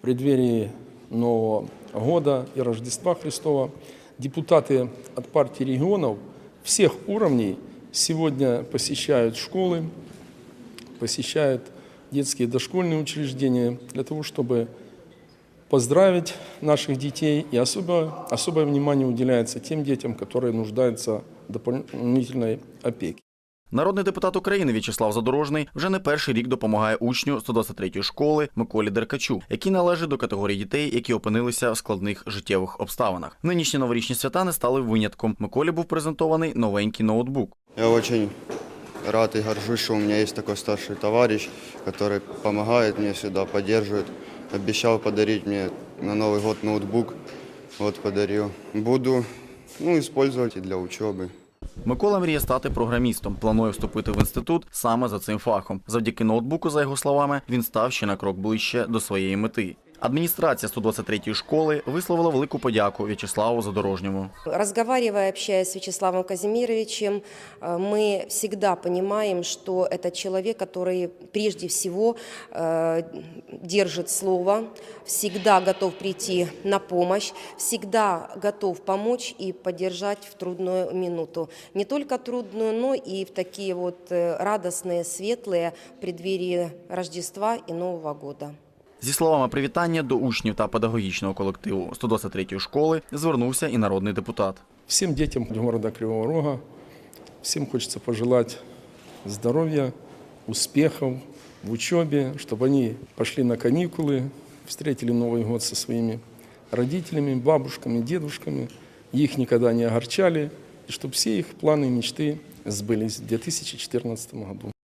В преддверии Нового года и Рождества Христова депутаты от партии регионов всех уровней сегодня посещают школы, посещают детские дошкольные учреждения для того, чтобы поздравить наших детей. И особо, особое внимание уделяется тем детям, которые нуждаются в дополнительной опеке. Народний депутат України В'ячеслав Задорожний вже не перший рік допомагає учню 123-ї школи Миколі Деркачу, який належить до категорії дітей, які опинилися в складних життєвих обставинах. Нинішні новорічні свята не стали винятком. Миколі був презентований новенький ноутбук. Я очень рад и горжусь, что у меня есть такой старший товарищ, который помогает мне всегда, поддерживает. Обещал подарить мне на Новый год ноутбук. Вот подарил. Буду ну, использовать и для учебы. Микола мріє стати програмістом. Планує вступити в інститут саме за цим фахом. Завдяки ноутбуку, за його словами, він став ще на крок ближче до своєї мети. Адміністрація 123-ї школи висловила велику подяку В'ячеславу Задорожньому. Разговаривая, общаясь с Вячеславом Казимировичем, э, мы всегда понимаем, что это человек, который прежде всего э, держит слово, всегда готов прийти на помощь, всегда готов помочь и поддержать в трудную минуту. Не только трудную, но и в такие вот э, радостные, светлые преддверии Рождества и Нового года. Зі словами привітання до учнів та педагогічного колективу 123-ї школи звернувся і народний депутат. Всем детям города Кривого Рога, всем хочется пожелать здоровья, успехов в учебе, чтобы они пошли на каникулы, встретили Новый год со своими родителями, бабушками, дедушками, их никогда не огорчали, и чтобы все их планы и мечты сбылись в 2014 году.